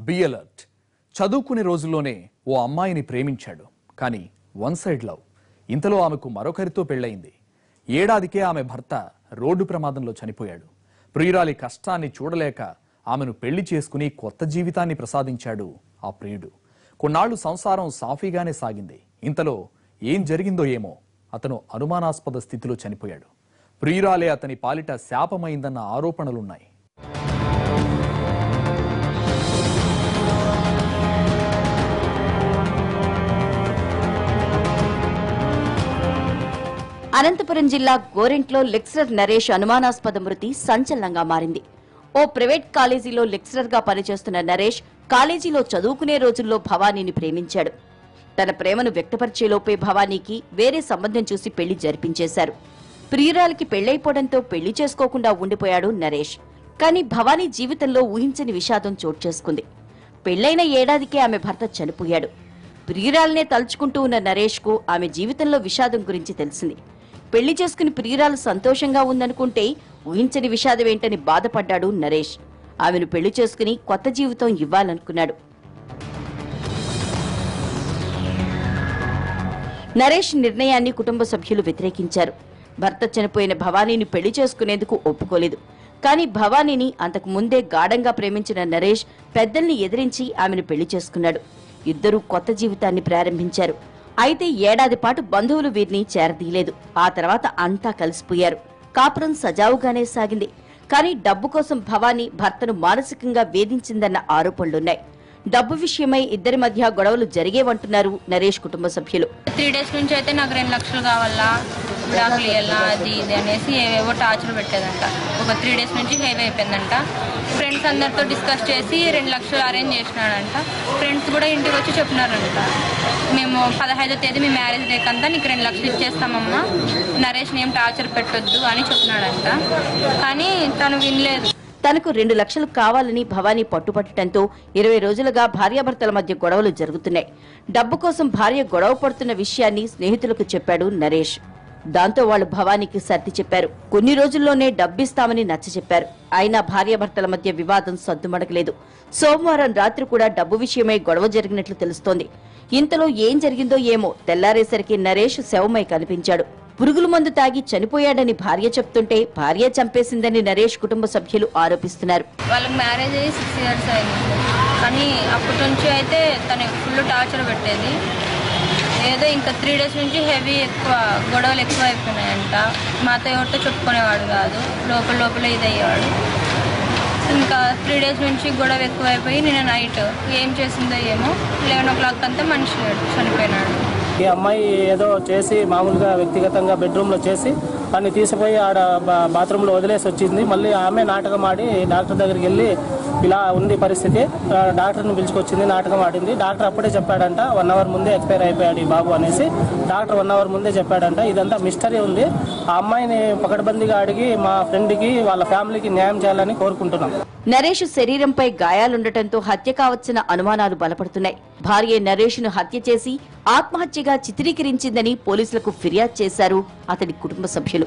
Be alert. చదువుకునే రోజుల్లోనే ఓ అమ్మాయిని ప్రేమించాడు. కానీ వన్ సైడ్ లవ్. ఇంతలో ఆమెకు మరొకరితో పెళ్ళయింది. ఏడాదికే ఆమె భర్త రోడ్డు ప్రమాదంలో చనిపోయాడు. ప్రియురాలి కష్టాన్ని చూడలేక ఆమెను పెళ్ళి చేసుకుని కొత్త జీవితాన్ని ప్రసాదించాడు ఆ ప్రియుడు. కొన్నాళ్ళు సంసారం సాఫీగానే సాగింది. ఇంతలో ఏం జరిగిందో ఏమో అతను అనుమానాస్పద స్థితిలో చనిపోయాడు. ప్రియురాలే అతని పాలిట శాపమైందన్న ఆరోపణలున్నాయి. అనంతపురం జిల్లా గోరెంట్లో లెక్చరర్ నరేష్ అనుమానాస్పద మృతి సంచలనంగా మారింది. ఓ ప్రైవేట్ కాలేజీలో లెక్చరర్గా పనిచేస్తున్న నరేష్ కాలేజీలో చదువుకునే రోజుల్లో భవానీని ప్రేమించాడు. తన ప్రేమను వ్యక్తపరిచేలోపే భవానీకి వేరే సంబంధం చూసి పెళ్ళి జరిపించేశారు. ప్రియురాలికి పెళ్ళైపోవడంతో పెళ్ళి చేసుకోకుండా ఉండిపోయాడు నరేష్. కానీ భవానీ జీవితంలో ఊహించని విషాదం చోటు చేసుకుంది. పెళ్ళైన ఏడాదికే ఆమె భర్త చనిపోయాడు. ప్రియురాలనే తలుచుకుంటూ ఉన్న నరేష్కు ఆమె జీవితంలో విషాదం గురించి తెలిసింది. పెళ్ళి చేసుకుని ప్రియురాలు సంతోషంగా ఉందనుకుంటే ఊహించని విషాదం ఏంటని బాధపడ్డాడు నరేష్. ఆమెను పెళ్ళి చేసుకుని కొత్త జీవితం ఇవ్వాలనుకున్నాడు. నరేష్ నిర్ణయాన్ని కుటుంబ సభ్యులు వ్యతిరేకించారు. భర్త చనిపోయిన భవానీని పెళ్ళి చేసుకునేందుకు ఒప్పుకోలేదు. కానీ భవానీని అంతకు ముందే గాఢంగా ప్రేమించిన నరేష్ పెద్దల్ని ఎదిరించి ఆమెను పెళ్ళి చేసుకున్నాడు. ఇద్దరూ కొత్త జీవితాన్ని ప్రారంభించారు. అయితే ఏడాది పాటు బంధువులు వీరిని చేరదీయలేదు. ఆ తర్వాత అంతా కలిసిపోయారు. కాపురం సజావుగానే సాగింది. కానీ డబ్బు కోసం భవానీ భర్తను మానసికంగా వేధించిందన్న ఆరోపణలున్నాయి. డబ్బు విషయమై ఇద్దరి మధ్య గొడవలు జరిగేవంటున్నారు నరేష్ కుటుంబ సభ్యులు. త్రీ డేస్ నుంచి అయితే నాకు రెండు లక్షలు కావాలా? విడాకులు ఇవ్వాలా అది ఇది అనేసి ఏవేవో టార్చర్ పెట్టేదంట. ఒక త్రీ డేస్ నుంచి హెవీ అయిపోయిందంట. ఫ్రెండ్స్ అందరితో డిస్కస్ చేసి రెండు లక్షలు అరేంజ్ చేసినాడంట. ఫ్రెండ్స్ కూడా ఇంటికి వచ్చి చెప్పినారంట. మేము పదహైదో తేదీ మీ మ్యారేజ్ డే కంతా నీకు రెండు లక్షలు ఇచ్చేస్తామమ్మా. నరేష్ ఏం టార్చర్ పెట్టొద్దు అని చెప్పినాడంట. కానీ తను వినలేదు. తనకు రెండు లక్షలు కావాలని భవానీ పట్టుపట్టడంతో ఇరవై రోజులుగా భార్యాభర్తల మధ్య గొడవలు జరుగుతున్నాయి. డబ్బు కోసం భార్య గొడవ పడుతున్న విషయాన్ని స్నేహితులకు చెప్పాడు నరేష్. దాంతో వాళ్ళు భవానీకి సర్ది చెప్పారు. కొన్ని రోజుల్లోనే డబ్బిస్తామని నచ్చ చెప్పారు. అయినా భార్యాభర్తల మధ్య వివాదం సద్దుమడగలేదు. సోమవారం రాత్రి కూడా డబ్బు విషయమై గొడవ జరిగినట్లు తెలుస్తోంది. ఇంతలో ఏం జరిగిందో ఏమో తెల్లారేసరికి నరేష్ శవమై కనిపించాడు. పురుగుల మందు తాగి చనిపోయాడని భార్య చెప్తుంటే భార్య చంపేసిందని నరేష్ కుటుంబ సభ్యులు ఆరోపిస్తున్నారు. వాళ్ళకి మ్యారేజ్ అయ్యి సిక్స్ ఇయర్స్ అయింది. కానీ అప్పటి నుంచి అయితే తను ఫుల్ టార్చర్ పెట్టేది. ఇంకా త్రీ డేస్ నుంచి హెవీ ఎక్కువ గొడవలు ఎక్కువ అయిపోయినాయంట. మాతో ఎవరితో చెప్పుకునేవాడు కాదు. లోపల లోపల ఇది అయ్యేవాడు ఇంకా త్రీ డేస్ నుంచి గొడవ ఎక్కువైపోయి నేను నైట్ ఏం చేసిందో ఏమో లెవెన్ ఓ క్లాక్ అంతా మనిషి చనిపోయినాడు. ఈ అమ్మాయి ఏదో చేసి మామూలుగా వ్యక్తిగతంగా బెడ్రూమ్లో చేసి తను తీసుకుపోయి ఆడ బాత్రూంలో వదిలేసి వచ్చింది. మళ్ళీ ఆమె నాటకం ఆడి డాక్టర్ దగ్గరికి వెళ్ళి ఇలా ఉంది పరిస్థితి. డాక్టర్ని పిలుచుకొచ్చింది నాటకం ఆడింది. డాక్టర్ అప్పుడే చెప్పాడంట వన్ అవర్ ముందే ఎక్స్పైర్ అయిపోయాడు ఈ బాబు అనేసి. డాక్టర్ వన్ అవర్ ముందే చెప్పాడంట ఇదంతా మిస్టరీ ఉంది. ఆ అమ్మాయిని పకడ్బందీగా అడిగి మా ఫ్రెండ్కి వాళ్ళ ఫ్యామిలీకి న్యాయం చేయాలని కోరుకుంటున్నాం. నరేష్ శరీరంపై గాయాలుండటంతో హత్య కావచ్చిన అనుమానాలు బలపడుతున్నాయి. భార్య నరేష్ను హత్య చేసి ఆత్మహత్యగా చిత్రీకరించిందని పోలీసులకు ఫిర్యాదు చేశారు అతడి కుటుంబ సభ్యులు.